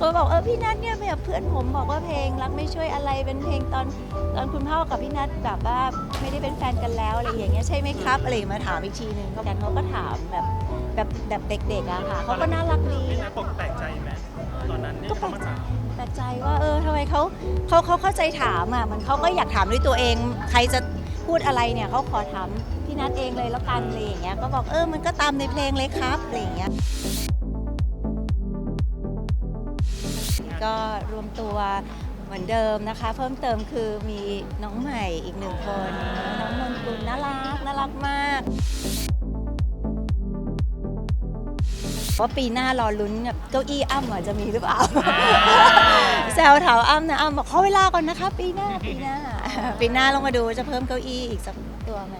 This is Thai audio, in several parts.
ก็บอกเออพี่นัทเนี่ยแบบเพื่อนผมบอกว่าเพลงรักไม่ช่วยอะไรเป็นเพลงตอนตอนคุณพ่อกับพี่นัทแบบว่าไม่ได้เป็นแฟนกันแล้วอะไรอย่างเงี้ยใช่ไหมครับอะไรอย่างเงี้ยมาถามอีกทีหนึ่งกันเขาก็ถามแบบแบบแบบเด็กๆอะค่ะเขาก็น่ารักดีพี่นัทปกแปลกใจไหมตอนนั้นที่เขามาถามแปลกใจว่าเออทำไมเขาเขาเขาเข้าใจถามอะมันเขาก็อยากถามด้วยตัวเอง ใครจะพูดอะไรเนี่ยเขาขอถามพี่นัทเองเลยแล้วกันอะไรอย่างเงี้ยก็บอกเออมันก็ตามในเพลงเลยครับอะไรอย่างเงี้ย ก็รวมตัวเหมือนเดิมนะคะ เพิ่มเติมคือมีน้องใหม่อีกหนึ่งคน น้องนนกุลน่ารักน่ารักมากว่าปีหน้ารอลุ้นแบบเก้าอี้อ้ำอะจะมีหรือเปล่าแซวถามอ้ำนะอ้ำบอกขอเวลาก่อนนะคะ ปีหน้าปีหน้า ปีหน้าลองมาดูจะเพิ่มเก้าอี้อีกสักตัวไหม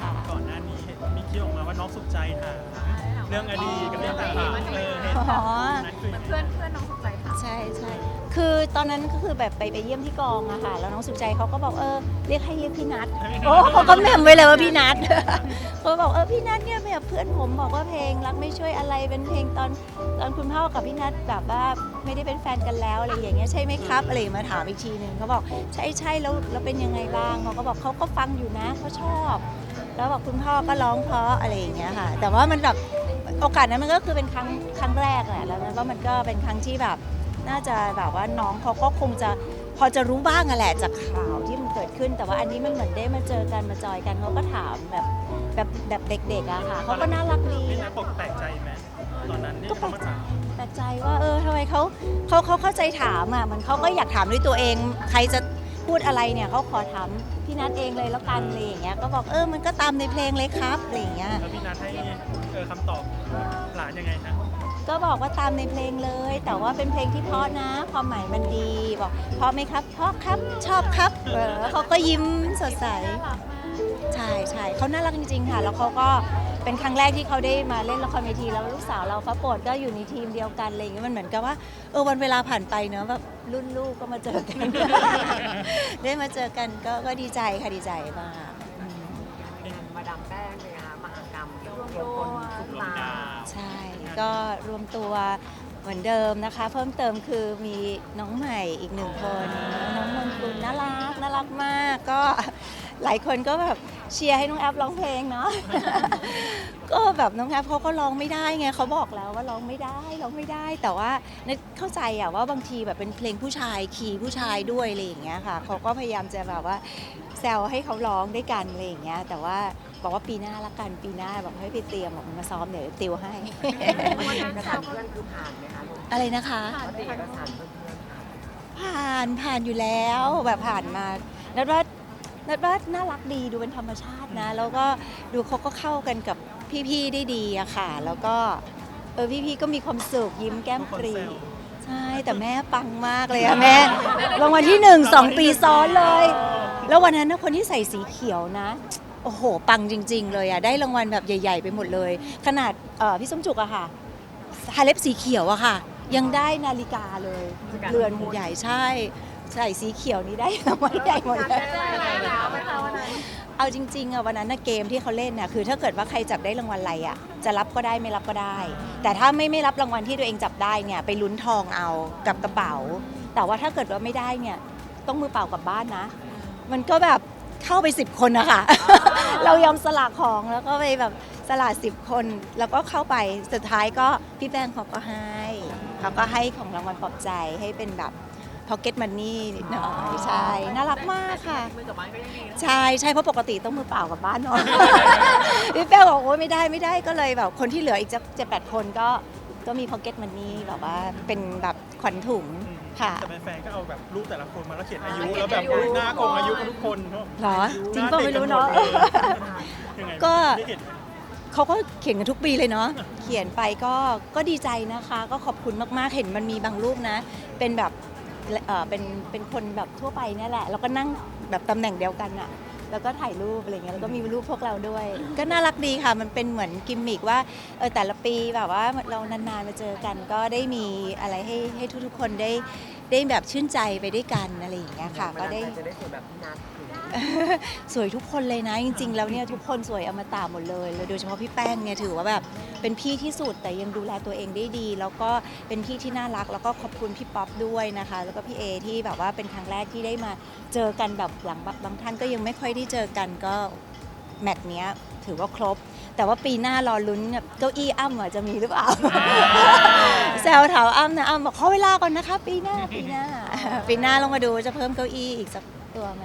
ค่ะก่อนหน้านี้เห็นมีคิวออกมาว่าน้องสุขใจถามเรื่องอดีตกับเรื่องต่างๆเออเห็นอ๋อนั้นคือยังไงเพื่อนเพื่อนน้องสุขใจค่ะ ใช่ใช่คือตอนนั้นก็คือแบบไปไปเยี่ยมที่กองอะค่ะ แล้วน้องสุขใจเขาก็บอกเออเรียกให้เรียกพี่นัทโอ้เขาก็แหม่มไว้เลยว่าพี่นัทเขาบอกเออพี่นัทเนี่ยแบบเพื่อนผมบอกว่าเพลงรักไม่ช่วยอะไรเป็นเพลงตอนตอนคุณพ่อกับพี่นัทแบบว่าไม่ได้เป็นแฟนกันแล้วอะไรอย่างเงี้ยใช่ไหมครับอะไรอย่างเงี้ยมาถามอีกทีหนึ่งเขาบอกใช่ใช่แล้วแล้วเป็นยังไงบ้างเขาก็บอกเขาก็ฟังอยู่นะเขาชอบ แล้วบอกคุณพ่อก็ร้องเพราะอะไรอย่างเงี้ยค่ะ แต่ว่ามันแบบโอกาสนั้นมันก็คือเป็นครั้งครั้งแรกแหละแล้วนั้นว่ามันก็เป็นครั้งที่แบบ น่าจะแบบว่าน้องเขาก็คงจะพอจะรู้บ้างอะแหละจากข่าวที่มันเกิดขึ้น แต่ว่าอันนี้มันเหมือนได้มาเจอกันมาจอยกันเขาก็ถามแบบแบบแบบเด็กๆอะค่ะเขาก็น่ารักดีพี่นัทปกแปลกใจไหมตอนนั้นที่เขามาถามแปลกใจว่าเออทำไมเขาเขาเขาเข้าใจถามอะมันเขาก็อยากถามด้วยตัวเอง ใครจะพูดอะไรเนี่ยเขาขอถามพี่นัทเองเลยแล้วกันอะไรอย่างเงี้ยก็บอกเออมันก็ตามในเพลงเลยครับอะไรอย่างเงี้ย แล้วพี่นัทให้เออคำตอบหลานยังไงฮะ ก็บอกว่าตามในเพลงเลย แต่ว่าเป็นเพลงที่เพราะนะความหมายมันดีบอกเพราะไหมครับเพราะครับชอบครับเออเขาก็ยิ้มสดใสใช่ใช่เขาน่ารักจริงๆค่ะ แล้วเขาก็เป็นครั้งแรกที่เขาได้มาเล่นละครเวทีแล้วลูกสาวเราฟ้าโปรดก็อยู่ในทีมเดียวกันอะไรอย่างเงี้ยมันเหมือนกับว่าเออวันเวลาผ่านไปเนอะแบบรุ่นลูกก็มาเจอกัน ได้มาเจอกันก็ก็ดีใจค่ะดีใจมาก ก็รวมตัวเหมือนเดิมนะคะ เพิ่มเติมคือมีน้องใหม่อีกหนึ่งคน น้องนนกุลน่ารักน่ารักมากก็หลายคนก็แบบเชียร์ให้น้องแอฟร้องเพลงเนาะ ก็แบบน้องแอฟเขาก็ร้องไม่ได้ไงเขาบอกแล้วว่าร้องไม่ได้ร้องไม่ได้ แต่ว่านึกเข้าใจอะว่าบางทีแบบเป็นเพลงผู้ชายคีย์ผู้ชายด้วยอะไรอย่างเงี้ยค่ะเขาก็พยายามจะแบบว่าแซวให้เขาร้องด้วยกันอะไรอย่างเงี้ยแต่ว่า บอกว่าปีหน้าละกันปีหน้าบอกให้ไปเตรียมบอกมาซ้อมเดี๋ยวติวให้ วันนั้นสามเพื่อนคือผ่านไหมคะลูกอะไรนะคะ ปกติเอกสารเพื่อนผ่านผ่านผ่านอยู่แล้วแบบผ่านมานัดว่านัดว่าน่ารักดีดูเป็นธรรมชาตินะ แล้วก็ดูเขาก็เข้ากันกับพี่ๆได้ดีอะค่ะ แล้วก็เออพี่ๆก็มีความสุขยิ้มแก้มทุกคปนรีแซวใช่แต่แม่ปังมากเลยอะแม่รางวัลที่หนึ่งสองปีซ้อนเลย แล้ววันนั้นนะคนที่ใส่สีเขียวนะ โอ้โห ปังจริง ๆ เลยอะได้รางวัลแบบใหญ่ ๆ ไปหมดเลย ขนาดเอ่อพี่สมจุกอะค่ะฮาเล็บสีเขียวอะค่ะ ยังได้นาฬิกาเลยเรือนใหญ่ใช่ ใส่สีเขียวนี้ได้รางวัลใหญ่หมดเลยอะไรแล้วไหมคะวันนั้นเอาจริงๆอะวันนั้นนะเกมที่เขาเล่นน่ะคือถ้าเกิดว่าใครจับได้รางวัลอะไรอะจะรับก็ได้ไม่รับก็ได้ แต่ถ้าไม่ไม่รับรางวัลที่ตัวเองจับได้เนี่ยไปลุ้นทองเอากับกระเป๋า แต่ว่าถ้าเกิดว่าไม่ได้เนี่ยต้องมือเปล่ากลับบ้านนะ มันก็แบบเข้าไปสิบคนนะคะ เรายอมสละของแล้วก็ไปแบบสละสิบคน แล้วก็เข้าไปสุดท้ายก็พี่แป้งเขาก็ให้ เขาก็ให้ของรางวัลปลอบใจให้เป็นแบบ pocket money นิดหน่อยใช่น่ารักมากค่ะ มือกับบ้านก็ยังดีนะใช่ใช่เพราะปกติต้องมือเปล่ากลับบ้านเนอะพี่แป้งบอกว่าไม่ได้ไม่ได้ก็เลยแบบคนที่เหลืออีกจะเจ็ดแปดคนก็ก็มี pocket money แบบว่าเป็นแบบขวัญถุง ค่ะ แต่แฟนๆก็เอาแบบรูปแต่ละคนมาแล้วเขียนอายุ แล้วแบบอุ๊ยหน้าคงอายุกันทุกคนเหรอจริงก็ไม่รู้เนาะ ยังไงก็ได้เห็น เขาก็เขียนกันทุกปีเลยเนาะ เขียนไปก็ก็ดีใจนะคะ ก็ขอบคุณมากๆ เห็นมันมีบางรูปนะ เป็นแบบเออเป็นเป็นคนแบบทั่วไปเนี่ยแหละ แล้วก็นั่งแบบตำแหน่งเดียวกันอะ แล้วก็ถ่ายรูปอะไรเงี้ยแล้วก็มีรูปพวกเราด้วย ก็น่ารักดีค่ะ มันเป็นเหมือนกิมมิกว่าเออแต่ละปีแบบว่าเรานานๆมาเจอกัน ก็ได้มีอะไรให้ให้ทุกๆคนได้ได้แบบชื่นใจไปด้วยกันอะไรอย่างเงี้ยค่ะ ก็ได้ จะได้สวยแบบพี่นัท สวยทุกคนเลยนะ จริง ๆ แล้วเนี่ยทุกคนสวยอมตะหมดเลยแล้วโดยเฉพาะพี่แป้งเนี่ยถือว่าแบบเป็นพี่ที่สุดแต่ยังดูแลตัวเองได้ดี แล้วก็เป็นพี่ที่น่ารัก แล้วก็ขอบคุณพี่ป๊อปด้วยนะคะ แล้วก็พี่เอที่แบบว่าเป็นครั้งแรกที่ได้มาเจอกันแบบหลังบางท่านก็ยังไม่ค่อยได้เจอกันก็แมตช์เนี้ยถือว่าครบ แต่ว่าปีหน้ารอลุ้นเก้าอี้อ้ำอะจะมีหรือเปล่าแซวถาอ้ำนะอ้ำบอกขอเวลาก่อนนะคะ ปีหน้าปีหน้า ปีหน้าลองมาดูจะเพิ่มเก้าอี้อีกสักตัวไหม